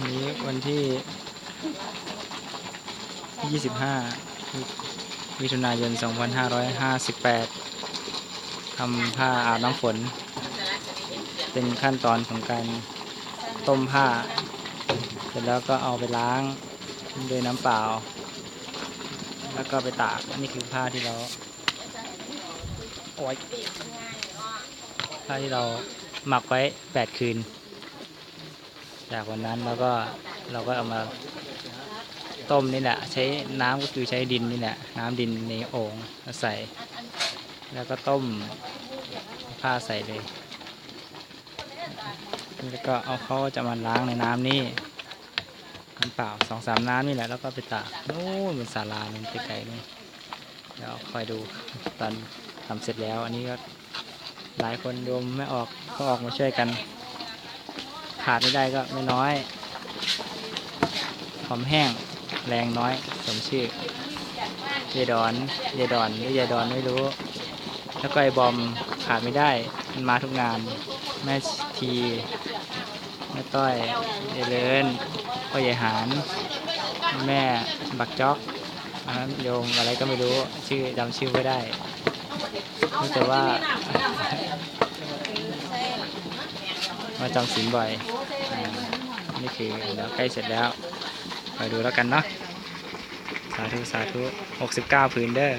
วันนี้วันที่ 25มิถุนายน 2558 ทำผ้าอาบน้ำฝน เป็นขั้นตอนของการต้มผ้า เสร็จแล้วก็เอาไปล้างด้วยน้ำเปล่า แล้วก็ไปตากนนี้คือผ้าที่เราโอ้ยผ้าที่เราหมักไว้ 8 คืน จากวันนั้นแล้วก็เราก็เอามาต้มนี่แหละ ใช้น้ำก็คือใช้ดินนี่แหละน้ำดินในโอ่งมาใส่ แล้วก็ต้มผ้าใส่เลยแล้วก็เอาเขาจะมาล้างในน้ำนี่น้ำเปล่าสองสามน้ำนี่แหละแล้วก็ไปตากโน่นบนศาลามันไกลๆนู่เดี๋ยวคอยดูตอนทำเสร็จแล้ว อันนี้ก็หลายคนโยมไม่ออกก็ออกมาช่วยกัน ขาดไม่ได้ก็ไม่น้อยหอมแห้งแรงน้อย สมชื่อยายดอนยายดอนหรือยายดอนไม่รู้ แล้วก็ไอ้บอมขาดไม่ได้ มันมาทุกงาน แม่ทีแม่ต้อยยายเลินพ่อยายหารแม่บักจ๊อกอันนั้นโยมอะไรก็ไม่รู้ชื่อจำชื่อไม่ได้รู้แต่ว่า มาจำศีลบ่อยนี่คือเดี๋ยวใกล้เสร็จแล้วคอยดูแล้วกันเนาะสาธุสาธุ69พื้นเด้อ